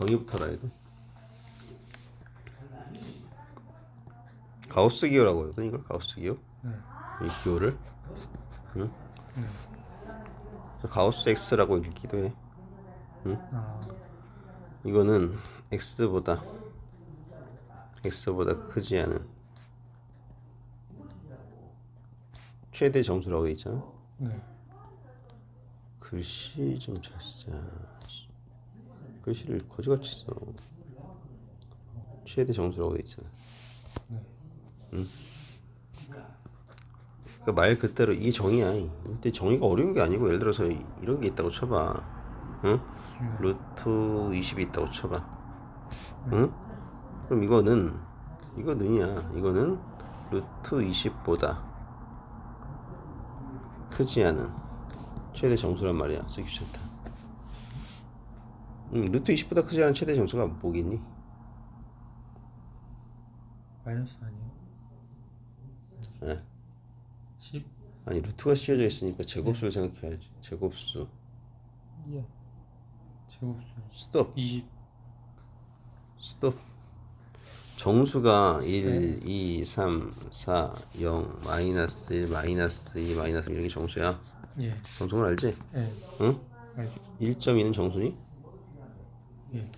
정의부터 알아야 돼. 가우스 기호라고 하거든 이걸 가우스 기호. 네. 이 기호를. 응? 네. 가우스 X라고 읽기도 해. 아, 이거는 x보다 x보다 크지 않은 최대 정수라고 돼 있잖아. 네. 글씨 좀 잘 쓰자. 글씨를 거지같이 써. 최대 정수라고 돼 있잖아. 응? 그 말 그대로 이 정의야. 근데 정의가 어려운 게 아니고 예를 들어서 이- 이런 게 있다고 쳐봐. 응? 루트 20이 있다고 쳐봐. 응? 그럼 이거는 이거 는이야. 이거는 루트 20보다 크지 않은 최대 정수란 말이야. 쓰기 귀찮다. 음, 루트 20보다 크지 않은 최대 정수가 뭐겠니? 마이너스 아니에요? 예. 10? 아니 루트가 씌워져 있으니까 제곱수를 생각해야지. 제곱수. 예. 제곱수. 스톱. 20. 스톱. 정수가 1, 2, 3, 4, 0, 마이너스 1, 마이너스 2, 마이너스 1 이런 게 정수야. 예. 정수는 알지? 예. 응? 알죠. 1.2는 정수니? 예.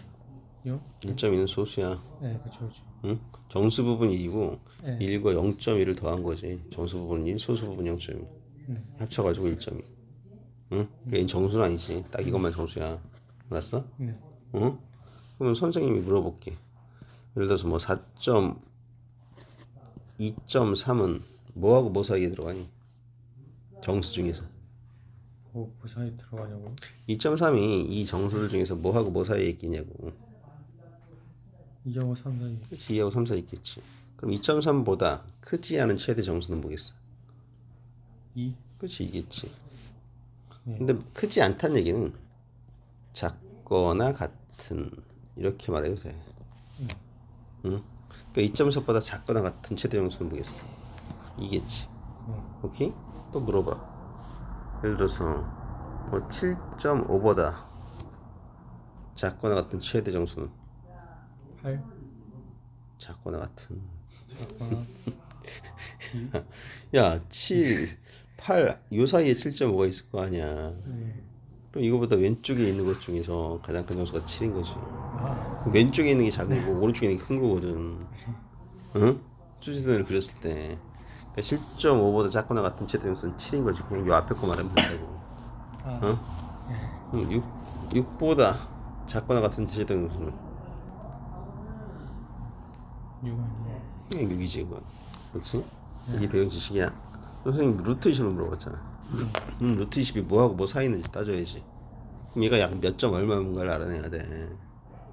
요? 1.2는 소수야. 예, 그쵸, 그쵸. 응? 정수 부분이 2고 예. 1과 0.1을 더한 거지. 정수 부분은 1, 소수 부분 0.2. 네. 합쳐가지고 1.2. 응? 얘는 정수는 아니지. 딱 이것만 정수야. 알았어? 네. 응? 그러면 선생님이 물어볼게. 예를 들어서 뭐 4.2.3은 뭐하고 뭐 사이에 들어가니? 정수 중에서. 뭐, 그 사이 들어가냐고요? 2.3이 이 정수들 중에서 뭐하고 뭐 사이에 있겠냐고. 2하고 3 사이. 그치 2하고 3 사이 있겠지. 그럼 2.3보다 크지 않은 최대 정수는 뭐겠어? 2? 그치 이겠지. 네. 근데 크지 않다는 얘기는 작거나 같은 이렇게 말해도 돼. 응? 그러니까 2.4보다 작거나 같은 최대 정수는 뭐겠어? 이겠지. 네. 오케이? 또 물어봐. 예를 들어서 뭐 7.5보다 작거나 같은 최대 정수는 8? 작거나 같은. 작거나 야, 7, 8, 요 사이에 7.5가 있을 거 아니야. 네. 그럼 이거보다 왼쪽에 있는 것 중에서 가장 큰 정수가 7인 거지. 아, 왼쪽에 있는 게 작은 거고 오른쪽에 있는 게 큰 거거든. 응? 수지선을 그렸을 때. 그러니까 7.5보다 작거나 같은 최대 정수는 7인 거지. 그냥 요 앞에 거 말하면 된다고. 아, 응? 응, 6, 6보다 작거나 같은 최대 정수는 6 아니에요? 그냥 6이지 그건. 그렇지? 이게 배경 지식이야. 선생님 루트 20을 물어봤잖아. 음, 루트 20이 뭐하고 뭐 사이 있는지 따져야지. 그럼 얘가 약 몇 점 얼마인가를 알아내야 돼.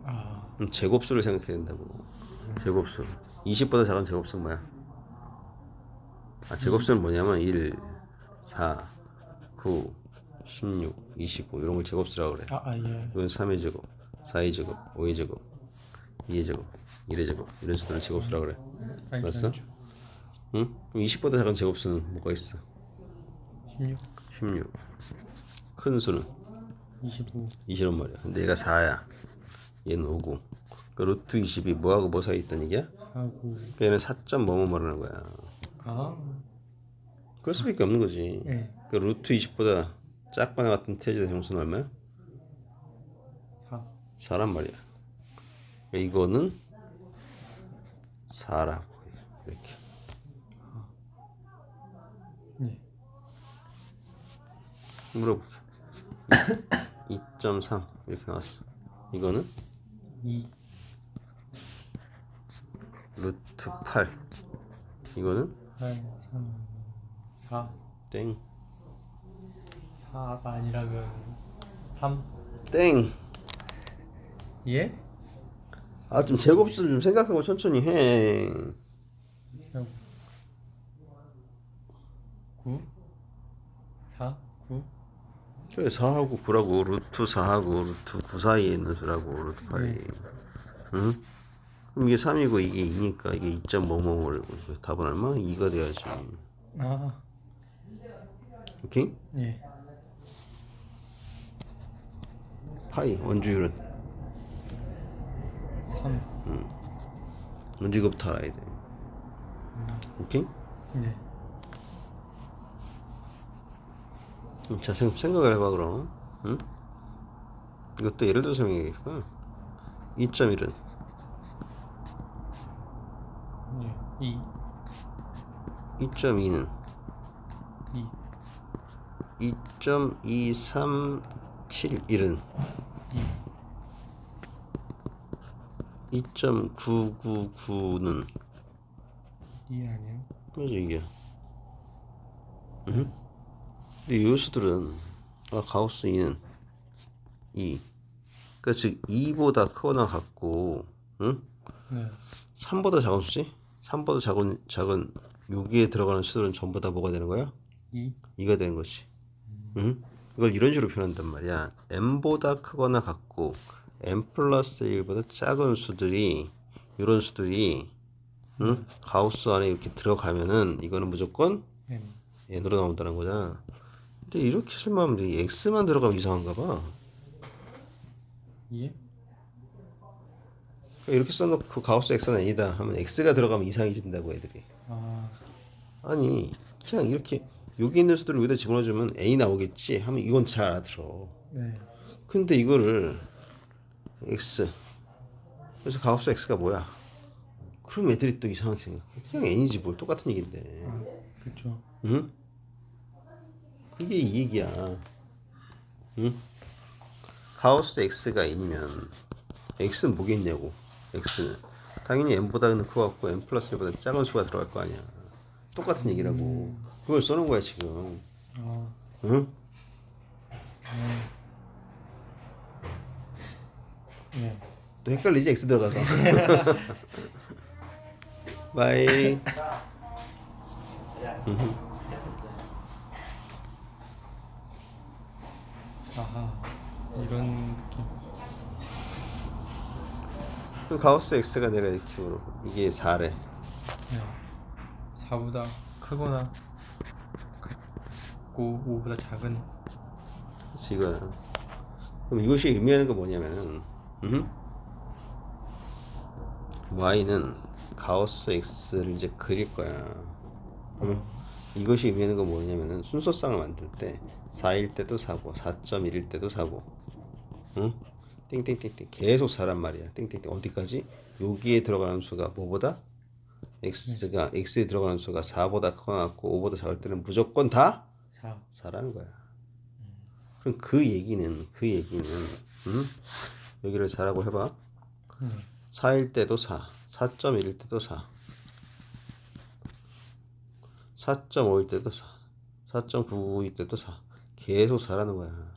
아, 그럼 제곱수를 생각해야 된다고. 제곱수. 20보다 작은 제곱수는 뭐야? 아, 제곱수는 뭐냐면 1, 4, 9, 16, 25 이런 걸 제곱수라고 그래. 아, 아, 예. 이건 3의 제곱, 4의 제곱, 5의 제곱, 2의 제곱, 1의 제곱 이런 수들을 제곱수라고 그래. 알죠, 알았어? 응? 그럼 20보다 작은 제곱수는 뭐가 있어? 16, 16. 큰 수는 25, 20란 말이야. 근데 얘가 4야. 얘는 5고. 그 루트 20이 뭐하고 뭐 사이 있다는 얘기야? 4, 9. 얘는 4점 뭐뭐 말하는 거야. 아, 그럴 수밖에 없는 거지. 예. 그 루트 20보다 작거나 같은 태지의 정수는 얼마야? 4. 4란 말이야. 그러니까 이거는 4라고 해. 이렇게. 예. 물어볼게. 2.3 이렇게 나왔어. 이거는 2, 루트 8. 이거는 8, 3, 4. 땡. 4가 아니라면 3. 땡. 예? 아 좀 제곱수를 좀 생각하고 천천히 해. 4, 9. 4, 9. 그래 4하고 9라고 루트 4하고 루트 9 사이에 있는 수라고 루트 8이. 응? 이게 3이고 이게 2니까 이게 2.5뭐뭐고 답은 얼마? 2가 돼야지. 아, 오케이? 예. 파이 원주율은 3. 먼저 이거부터 알아야 돼. 오케이? 네. 음, 자 생, 생각을 해봐 그럼. 응? 이것도 예를 들어 설명해야겠구나. 2.1은 예. 2. 2.2는 2. 2.2371은 2.999는 2 아니에요? 맞아 이게. 응? 근데 이 요수들은 아 가우스 2는 2. 그러니까 즉 2보다 크거나 같고, 응? 네. 3보다 작은 수지? 3보다 작은 작은 여기에 들어가는 수들은 전부 다 뭐가 되는 거야? 2. 2가 되는 거지. 응? 이걸 이런 식으로 표현한단 말이야. m보다 크거나 같고 m 플러스 1보다 작은 수들이 이런 수들이 응? 가우스 안에 이렇게 들어가면은 이거는 무조건 M. n으로 나온다는 거잖아. 근데 이렇게 설명하면 돼. x만 들어가면 이상한가 봐. 예? 이렇게 써놓고 가우스 x는 n이다 하면 x가 들어가면 이상해진다고 애들이. 아. 아니 그냥 이렇게 여기 있는 수들을 여기다 집어넣어주면 n이 나오겠지 하면 이건 잘 알아들어. 네. 근데 이거를 x 그래서 가우스 x가 뭐야? 그럼 애들이 또 이상하게 생각해. 그냥 n이지 뭘 똑같은 얘긴데. 아, 그쵸. 응? 그게 이 얘기야. 응? 가우스 x가 n이면 x는 뭐겠냐고. X는 당연히 n보다 크고 같고 n 플러스 1보다 작은 수가 들어갈 거 아니야. 똑같은 얘기라고. 그걸 써놓은 거야 지금. 아. 응? 네. 또 헷갈리지 x 들어가서. 바이. 아하. 이런 느낌. 그럼 가우스 x가 내가 이렇게 키우고 이게 4래. 네. 4보다 크거나 같고 5보다 작은 지금 그럼 이것이 의미하는 건 뭐냐면은 음? y는 가우스 x를 이제 그릴 거야. 응? 이것이 의미하는 건 뭐냐면은 순서상을 만들 때 4일 때도 4고 4.1일 때도 4고 응? 땡땡땡땡 계속 4란 말이야. 땡땡땡 어디까지? 여기에 들어가는 수가 뭐보다? x가 x에 들어가는 수가 4보다 크거나 같고 5보다 작을 때는 무조건 다 4. 4라는 거야. 그럼 그 얘기는 그 얘기는 응? 여기를 4라고 해봐. 네. 4일 때도 4, 4.1일 때도 4, 4.5일 때도 4, 4.99일 때도 4. 계속 4라는 거야.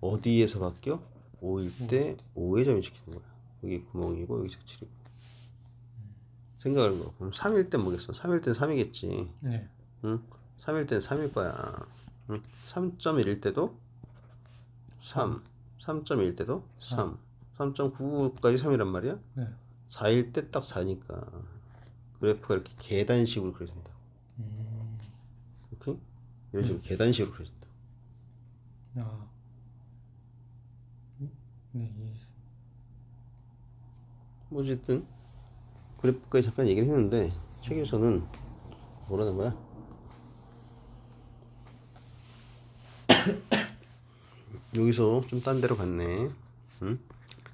어디에서 바뀌어? 5일 때 5에 점유시키는 거야. 여기 구멍이고 여기 색칠이고. 생각을 해봐. 그럼 3일 때 뭐겠어? 3일 땐 3이겠지. 네. 응? 3일 땐 3일 거야. 응? 3.1일 때도 3, 3.1 때도 3, 3.99까지 3이란 말이야? 네. 4일 때 딱 4니까 그래프가 이렇게 계단식으로 그려진다. 음. 오케이? 이런 식으로 계단식으로 그려진다. 아. 네. 이해했어요. 뭐 어쨌든 그래프까지 잠깐 얘기를 했는데 책에서는 뭐라는 거야? 여기서 좀 딴 데로 갔네. 응?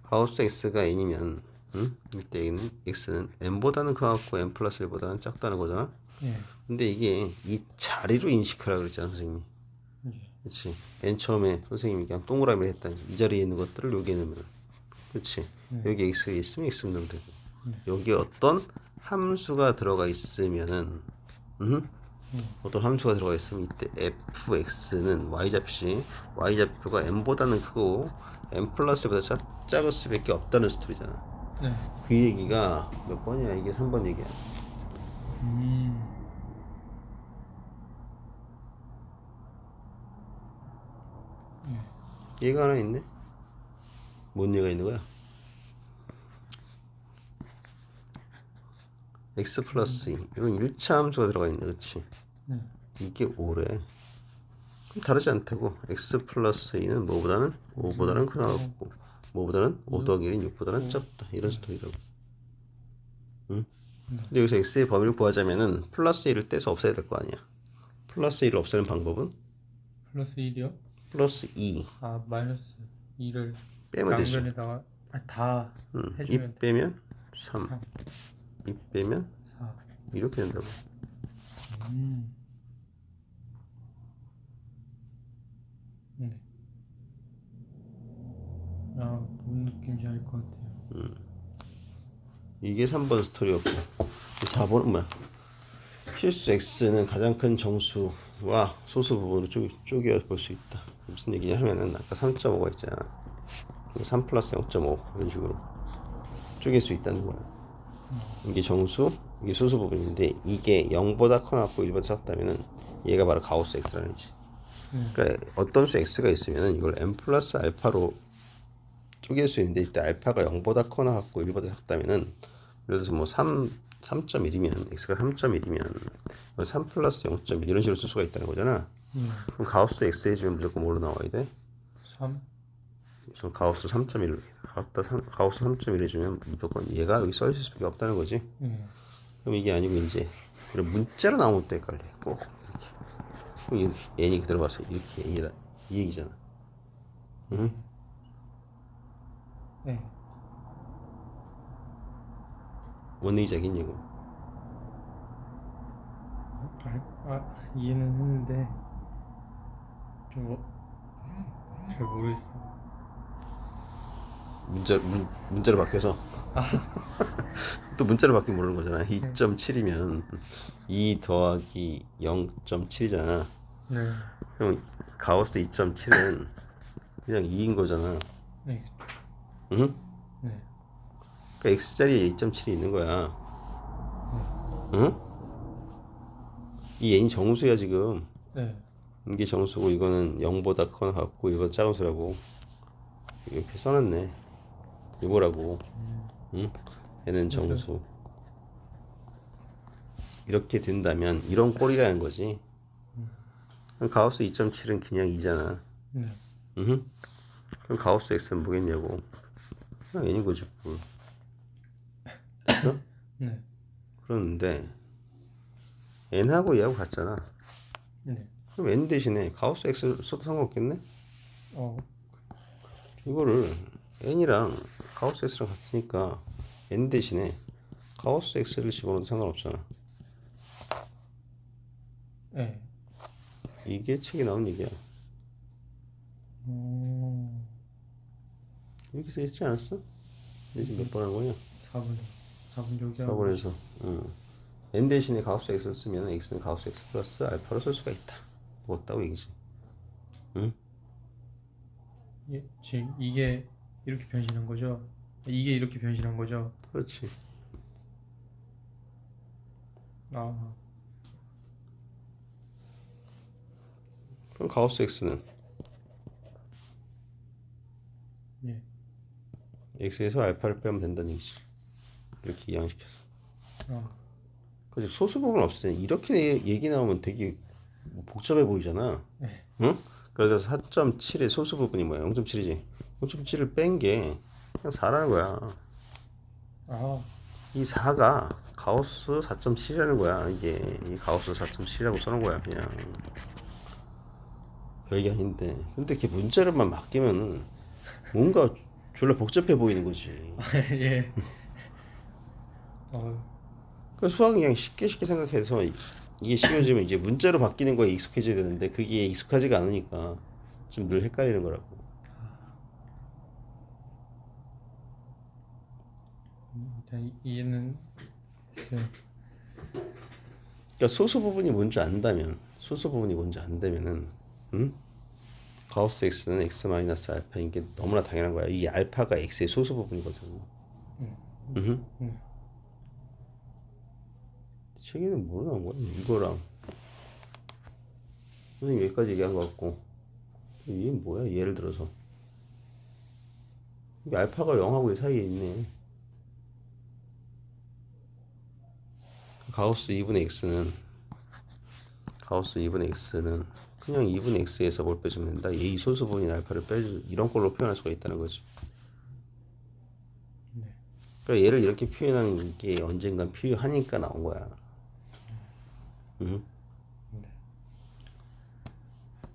가우스 x가 n이면 응? 이때 n은 x는 n보다는 크고 n 플러스 1보다는 작다는 거잖아. 네. 근데 이게 이 자리로 인식하라 그랬잖아 선생님이. 네. 그렇지. n 처음에 선생님이 그냥 동그라미를 했다. 이 자리에 있는 것들을 여기에 넣으면, 그렇지. 여기 x가 있으면 x 넣으면 되고, 여기 어떤 함수가 들어가 있으면은, 음? 어떤 함수가 들어가 있으면 이때 fx는 y 좌표시 y 좌표가 n보다는 크고 n 플러스보다 작, 작을 수밖에 없다는 스토리잖아. 네. 그 얘기가 몇 번이야? 이게 3번 얘기야. 음. 얘가 하나 있네. 뭔 얘가 있는 거야? x 플러스 2 이런 1차 함수가 들어가 있네 그치? 네. 이게 5래. 그럼 다르지 않다고. X 플러스 2는 뭐보다는 5보다는 크나 같고 뭐보다는 5 더하기 1은 6보다는 작다. 이런 스토리라고. 응? 근데 여기서 x의 범위를 구하자면은 플러스 1을 떼서 없애야 될 거 아니야. 플러스 1을 없애는 방법은? 플러스 1이요? 플러스 2 아 마이너스 2를 빼면 되지 양변에다가 아, 다 응. 2 해주면 돼. 빼면 3 3, 2 빼면 4 이렇게 된다고 음. 네. 아, 뭔 느낌인지 알 것 같아요. 이게 3번 스토리였고 4번은 뭐야 실수 x는 가장 큰 정수와 소수 부분으로 쪼, 쪼개 볼 수 있다 무슨 얘기냐 하면은 아까 3.5가 있잖아. 3 플러스 0.5 이런 식으로 쪼갤 수 있다는 거야. 이게 정수 이게 소수 부분인데 이게 0보다 커 같고 1보다 작다면은 얘가 바로 가우스 x라는 거지. 그러니까 어떤 수 x가 있으면은 이걸 n 플러스 알파로 쪼갤 수 있는데 이때 알파가 0보다 커나 같고 1보다 작다면은 예를 들어서 뭐 3, 3.1이면 x가 3.1이면 3 플러스 0.1 이런 식으로 쓸 수가 있다는 거잖아 음. 그럼 가우스 x 해주면 무조건 뭐로 나와야 돼? 3, 우선 가우스 3.1 가우스 3.1 해주면 무조건 얘가 여기 써있을 수밖에 없다는 거지 네. 그럼 이게 아니고 이제 이런 문자로 나오면 또 헷갈려 꼭 이렇게 그럼 이 n이 그대로 봐서 이렇게 n이다 이 얘기잖아 응? 네. 뭔 얘기지 알겠냐고 알, 아, 이해는 했는데 좀잘 모르겠어. 문자 문, 문자로 바뀌어서 또 문자로 바뀌면 모르는 거잖아 2.7이면 2 더하기 0.7이잖아 네. 그럼 가우스 2.7은 그냥 2인 거잖아 네. 응? 네. 그러니까 x자리에 2.7이 있는 거야 응? 이 n이 정수야 지금 네. 이게 정수고 이거는 0보다 커나 같고 이거 작은 수라고 이렇게 써놨네 이거라고 응? 얘는 정수 이렇게 된다면 이런 꼴이라는 거지 가우스 2.7은 그냥 2잖아 네. 응? 그럼 가우스 x는 뭐겠냐고 그냥 n인 거지 뭘 됐어? 네. 그러는데 n하고 얘하고 같잖아 네. 그럼 n 대신에 가우스 x 써도 상관없겠네? 어, 이거를 n이랑 가우스 x랑 같으니까 n 대신에 가우스 x를 집어넣어도 상관없잖아. 네. 이게 책에 나온 얘기야. 어, 이렇게 써 있지 않았어? 이게 몇번 한 거냐? 4분. 4분 여기 하고. 4번에서 응. n 대신에 가우스 x를 쓰면 x는 가우스 x 플러스 알파로 쓸 수가 있다. 뭐었다고 얘기지. 응? 예, 지금 이게 이렇게 변신한 거죠? 이게 이렇게 변신한 거죠? 그렇지. 아, 그럼 가우스 x는 예. x에서 알파를 빼면 된다는 얘기지. 이렇게 이양시켜서. 아, 그지 소수 부분 없을 때 이렇게 얘기 나오면 되게 복잡해 보이잖아. 네. 응? 그래서 4.7의 소수 부분이 뭐야? 0.7이지. 0.7을 뺀 게 그냥 4라는 거야. 아, 이 4가 가우스 4.7이라는 거야. 이게 이 가우스 4.7이라고 써놓은 거야. 그냥 별게 아닌데. 근데 이렇게 문자로만 맡기면 뭔가 졸라 복잡해 보이는 거지. 예. 어, 그 수학 그냥 쉽게 쉽게 생각해서 이- 이게 쉬워지면 이제 문자로 바뀌는 거에 익숙해져야 되는데 그게 익숙하지가 않으니까 좀 늘 헷갈리는 거라고. 일단 이- 이해는 했어요. 그러니까 소수 부분이 뭔지 안다면 소수 부분이 뭔지 안다면은 응? 가우스 x는 x 마이너스 알파인 게 너무나 당연한 거야. 이 알파가 x의 소수 부분이거든. 응. 음. 책에는 뭐 나온 거야? 이거랑 선생님 여기까지 얘기한 거 같고 이게 뭐야? 예를 들어서 이게 알파가 0하고 1 사이에 있네. 가우스 2분의 x는 가우스 2분의 x는 그냥 2분의 x에서 뭘 빼주면 된다. 이 소수 부분인 알파를 빼주 이런 걸로 표현할 수가 있다는 거지. 네. 그러니까 얘를 이렇게 표현하는 게 언젠간 필요하니까 나온 거야. 응?